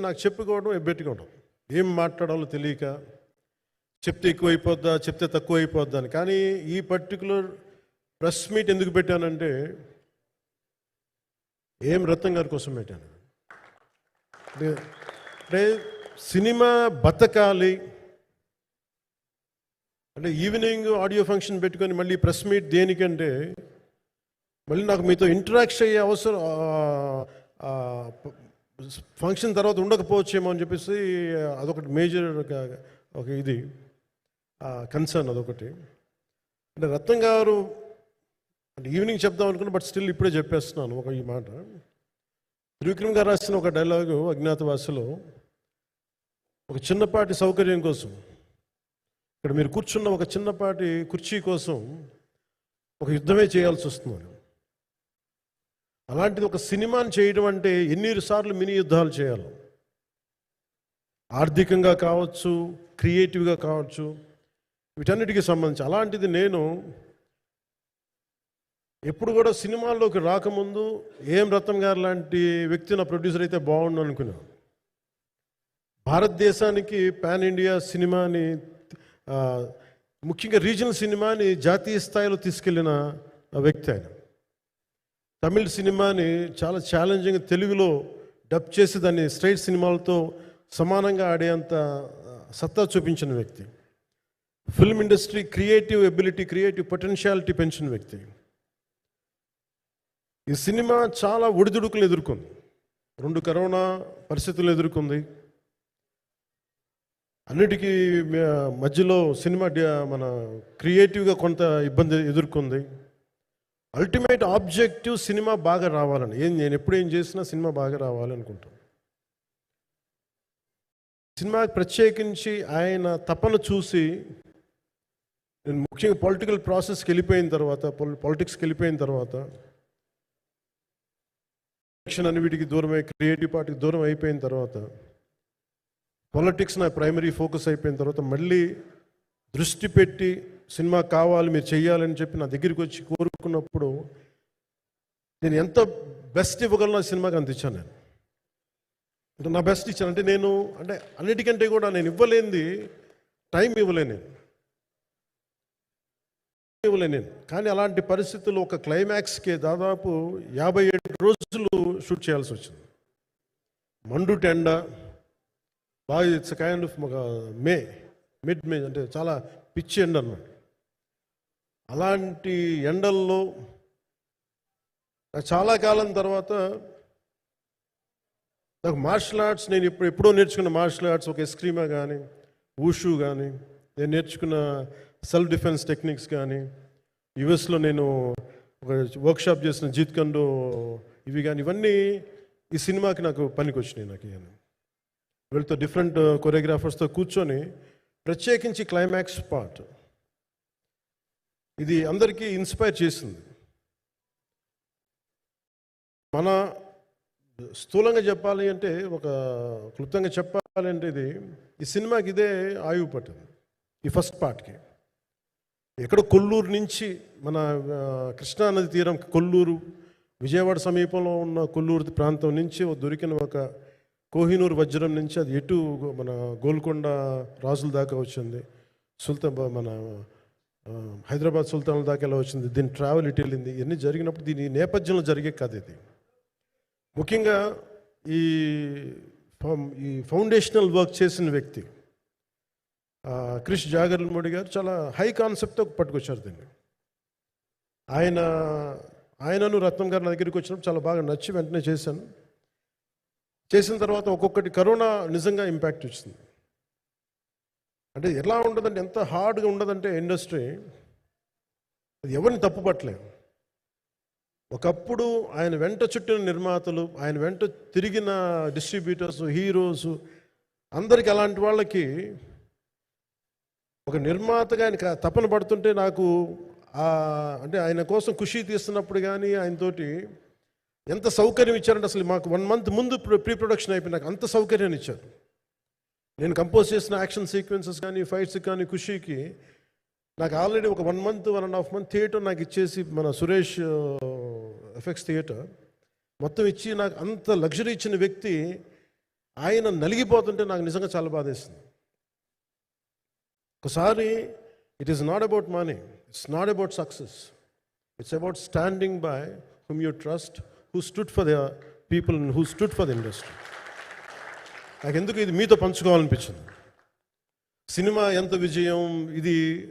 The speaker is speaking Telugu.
నాకు చెప్పుకోవడం ఎబ్బెట్టుకోవడం ఏం మాట్లాడాలో తెలియక చెప్తే ఎక్కువ అయిపోద్దా చెప్తే తక్కువ అయిపోద్దా అని. కానీ ఈ పర్టికులర్ ప్రెస్ మీట్ ఎందుకు పెట్టానంటే ఏం రత్నం గారి కోసం పెట్టాను. అంటే అంటే సినిమా బతకాలి. అంటే ఈవినింగ్ ఆడియో ఫంక్షన్ పెట్టుకొని మళ్ళీ ప్రెస్ మీట్ దేనికంటే మళ్ళీ నాకు మీతో ఇంటరాక్ట్ అయ్యే అవసరం ఫంక్షన్ తర్వాత ఉండకపోవచ్చేమో అని చెప్పేసి అదొకటి మేజర్ ఒక ఇది కన్సర్న్ అదొకటి. అంటే రత్నం గారు అంటే ఈవినింగ్ చెప్దాం అనుకున్నా బట్ స్టిల్ ఇప్పుడే చెప్పేస్తున్నాను ఒక ఈ మాట. త్రివిక్రమ్ గారు రాసిన ఒక డైలాగు అజ్ఞాతవాసలో ఒక చిన్నపాటి సౌకర్యం కోసం ఇక్కడ మీరు కూర్చున్న ఒక చిన్నపాటి కుర్చీ కోసం ఒక యుద్ధమే చేయాల్సి వస్తుంది. అలాంటిది ఒక సినిమాని చేయడం అంటే ఎన్ని సార్లు మినీ యుద్ధాలు చేయాలి. ఆర్థికంగా కావచ్చు క్రియేటివ్గా కావచ్చు వీటన్నిటికీ సంబంధించి. అలాంటిది నేను ఎప్పుడు కూడా సినిమాల్లోకి రాకముందు ఏం రత్నం గారు లాంటి వ్యక్తి నా ప్రొడ్యూసర్ అయితే బాగుండు అనుకున్నాను భారతదేశానికి పాన్ ఇండియా సినిమాని ముఖ్యంగా రీజనల్ సినిమాని జాతీయ స్థాయిలో తీసుకెళ్ళిన వ్యక్తి ఆయన. తమిళ సినిమాని చాలా ఛాలెంజింగ్ తెలుగులో డబ్ చేసి దాన్ని స్ట్రైట్ సినిమాలతో సమానంగా ఆడేంత సత్తా చూపించిన వ్యక్తి. Film industry creative ability creative potentiality పెంచిన వ్యక్తి. ఈ సినిమా చాలా ఒడిదుడుకులు ఎదుర్కొంది. రెండు కరోనా పరిస్థితులు ఎదుర్కొంది. అన్నిటికీ మధ్యలో సినిమా మన క్రియేటివ్గా కొంత ఇబ్బంది ఎదుర్కొంది. అల్టిమేట్ ఆబ్జెక్టివ్ సినిమా బాగా రావాలని. ఏం నేను ఎప్పుడు ఏం చేసినా సినిమా బాగా రావాలనుకుంటాను సినిమా ప్రత్యేకించి ఆయన తపన చూసి నేను ముఖ్యంగా పొలిటికల్ ప్రాసెస్కి వెళ్ళిపోయిన తర్వాత పాలిటిక్స్కి వెళ్ళిపోయిన తర్వాత ఎలక్షన్ అని వీటికి దూరమై క్రియేటివ్ పార్టీకి దూరం అయిపోయిన తర్వాత పాలిటిక్స్ నా ప్రైమరీ ఫోకస్ అయిపోయిన తర్వాత మళ్ళీ దృష్టి పెట్టి సినిమా కావాలి మీరు చెయ్యాలని చెప్పి నా దగ్గరికి వచ్చి కోరుకున్నప్పుడు నేను ఎంత బెస్ట్ ఇవ్వగలను ఆ సినిమాకి అందించాను నేను. అంటే నా బెస్ట్ ఇచ్చాను. అంటే నేను అంటే అన్నిటికంటే కూడా నేను ఇవ్వలేనిది టైం ఇవ్వలేను నేను. ఇవ్వలేను నేను. కానీ అలాంటి పరిస్థితుల్లో ఒక క్లైమాక్స్కి దాదాపు యాభై ఏడు రోజులు షూట్ చేయాల్సి వచ్చింది. మండు టెండ బాగా it's kind of May mid May అంటే చాలా పిచ్చి ఎండ అన్నమాట. అలాంటి ఎండల్లో చాలా కాలం తర్వాత నాకు మార్షల్ ఆర్ట్స్ నేను ఇప్పుడు ఎప్పుడో నేర్చుకున్న మార్షల్ ఆర్ట్స్ ఒక ఎస్క్రీమా కానీ ఊషు కానీ నేను నేర్చుకున్న సెల్ఫ్ డిఫెన్స్ టెక్నిక్స్ కానీ యుఎస్లో నేను ఒక వర్క్షాప్ చేసిన జీత్ కండో ఇవి కానీ ఇవన్నీ ఈ సినిమాకి నాకు పనికి వచ్చినాయి నాకు ఇవన్నీ వీళ్ళతో డిఫరెంట్ కొరియోగ్రాఫర్స్తో కూర్చొని ప్రత్యేకించి క్లైమాక్స్ పార్ట్. ఇది అందరికీ ఇన్స్పైర్ చేసింది. మన స్థూలంగా చెప్పాలి అంటే ఒక క్లుప్తంగా చెప్పాలి అంటే ఇది ఈ సినిమాకి ఇదే ఆయువు పట్టింది. ఈ ఫస్ట్ పార్ట్కి. ఎక్కడో కొల్లూరు నుంచి మన కృష్ణానది తీరం కొల్లూరు విజయవాడ సమీపంలో ఉన్న కొల్లూరు ప్రాంతం నుంచి దొరికిన ఒక కోహినూరు వజ్రం నుంచి అది ఎటు మన గోల్కొండ రాజుల దాకా వచ్చింది. సుల్తాన్ బ- మన Um, హైదరాబాద్ సుల్తాన్ల దాకా ఎలా వచ్చింది? దీని ట్రావెల్ ఇటు వెళ్ళింది. ఇవన్నీ జరిగినప్పుడు దీని నేపథ్యంలో జరిగే కథ ఇది. ముఖ్యంగా ఈ ఈ ఫౌండేషనల్ వర్క్ చేసిన వ్యక్తి క్రిష్ జాగర్మోడి గారు చాలా హై కాన్సెప్ట్తో పట్టుకొచ్చారు దీన్ని. ఆయన ఆయనను రత్నం గారు నా దగ్గరికి వచ్చినప్పుడు చాలా బాగా నచ్చి వెంటనే చేశాను. చేసిన తర్వాత ఒక్కొక్కటి కరోనా నిజంగా ఇంపాక్ట్ వచ్చింది. అంటే ఎలా ఉండదంటే ఎంత హార్డ్గా ఉండదంటే ఇండస్ట్రీ అది ఎవరిని తప్పుపట్టలేదు ఒకప్పుడు ఆయన వెంట చుట్టిన నిర్మాతలు ఆయన వెంట తిరిగిన డిస్ట్రిబ్యూటర్స్ హీరోస్ అందరికి అలాంటి వాళ్ళకి ఒక నిర్మాతగా ఆయన తపన పడుతుంటే నాకు అంటే ఆయన కోసం ఖుషి తీస్తున్నప్పుడు కానీ ఆయనతోటి ఎంత సౌకర్యం ఇచ్చారంటే అసలు మాకు వన్ మంత్ ముందు ప్రీ ప్రొడక్షన్ అయిపోయి నాకు అంత సౌకర్యాన్ని ఇచ్చారు. నేను కంపోజ్ చేసిన యాక్షన్ సీక్వెన్సెస్ కానీ ఫైట్స్ కానీ ఖుషీకి నాకు ఆల్రెడీ ఒక one month one and half month theatre నాకు ఇచ్చేసి మన సురేష్ ఎఫెక్ట్స్ థియేటర్ మొత్తం ఇచ్చి నాకు అంత లగ్జరీ ఇచ్చిన వ్యక్తి ఆయన నలిగిపోతుంటే నాకు నిజంగా చాలా బాధేస్తుంది ఒకసారి it is not about money it's not about success it's about standing by whom you trust who stood for the people who stood for the industry నాకు ఎందుకు ఇది మీతో పంచుకోవాలనిపించింది? సినిమా ఎంత విజయం? ఇది